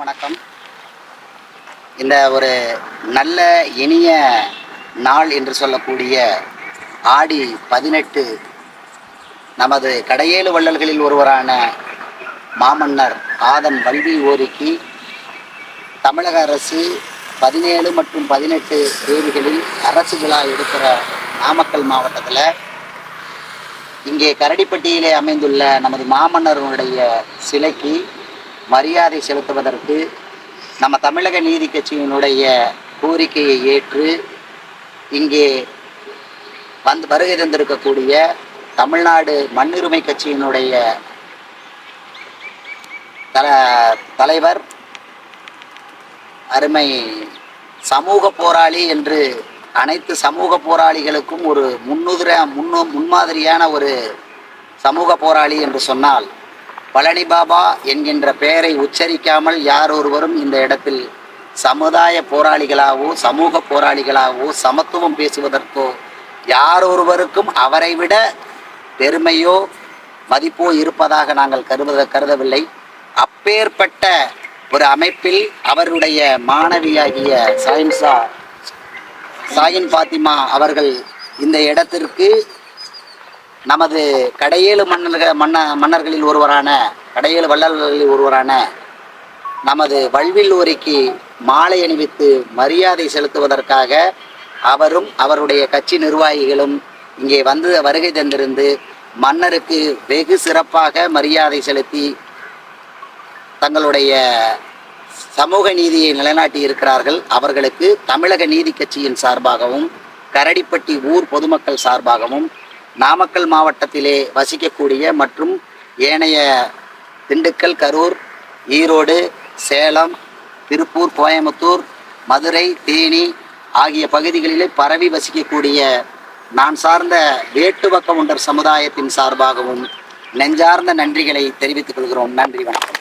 வணக்கம். இந்த ஒரு நல்ல இனிய நாள் என்று சொல்லக்கூடிய ஆடி பதினெட்டு நமது கடையேழு வள்ளல்களில் ஒருவரான மாமன்னர் ஆதன் வல்வி ஓரிக்கு தமிழக அரசு பதினேழு மற்றும் பதினெட்டு தேதிகளில் அரசு விழா எடுக்கிற நாமக்கல் மாவட்டத்தில் இங்கே கரடிப்பட்டியிலே அமைந்துள்ள நமது மாமன்னருடைய சிலைக்கு மரியாதை செலுத்துவதற்கு நம்ம தமிழக நீதி கட்சியினுடைய கோரிக்கையை ஏற்று இங்கே வந்து வருகை தந்திருக்கக்கூடிய தமிழ்நாடு மண்ணுரிமை கட்சியினுடைய தல தலைவர் அருமை சமூக போராளி என்று அனைத்து சமூக போராளிகளுக்கும் ஒரு முன்னுதிர முன்னு முன்மாதிரியான ஒரு சமூக போராளி என்று சொன்னால் பழனி பாபா என்கின்ற பெயரை உச்சரிக்காமல் யார் ஒருவரும் இந்த இடத்தில் சமுதாய போராளிகளாகவோ சமூக போராளிகளாகவோ சமத்துவம் பேசுவதற்கோ யார் ஒருவருக்கும் அவரை விட பெருமையோ மதிப்போ இருப்பதாக நாங்கள் கருத கருதவில்லை. அப்பேற்பட்ட ஒரு அமைப்பில் அவருடைய மாணவியாகிய சாயின்சா சாயின் பாத்திமா அவர்கள் இந்த இடத்திற்கு நமது கடையேழு மன்னர்கள் மன்ன மன்னர்களில் ஒருவரான கடையேழு வள்ளல்களில் ஒருவரான நமது வல்வில்லூரிக்கு மாலை அணிவித்து மரியாதை செலுத்துவதற்காக அவரும் அவருடைய கட்சி நிர்வாகிகளும் இங்கே வந்து வருகை தந்திருந்து மன்னருக்கு வெகு சிறப்பாக மரியாதை செலுத்தி தங்களுடைய சமூக நீதியை நிலைநாட்டி இருக்கிறார்கள். அவர்களுக்கு தமிழக நீதி கட்சியின் சார்பாகவும் கரடிப்பட்டி ஊர் பொதுமக்கள் சார்பாகவும் நாமக்கல் மாவட்டத்திலே வசிக்கக்கூடிய மற்றும் ஏனைய திண்டுக்கல் கரூர் ஈரோடு சேலம் திருப்பூர் கோயம்புத்தூர் மதுரை தேனி ஆகிய பகுதிகளிலே பரவி வசிக்கக்கூடிய நான் சார்ந்த வேட்டுவக்க உண்டர் சமுதாயத்தின் சார்பாகவும் நெஞ்சார்ந்த நன்றிகளை தெரிவித்துக் கொள்கிறோம். நன்றி வணக்கம்.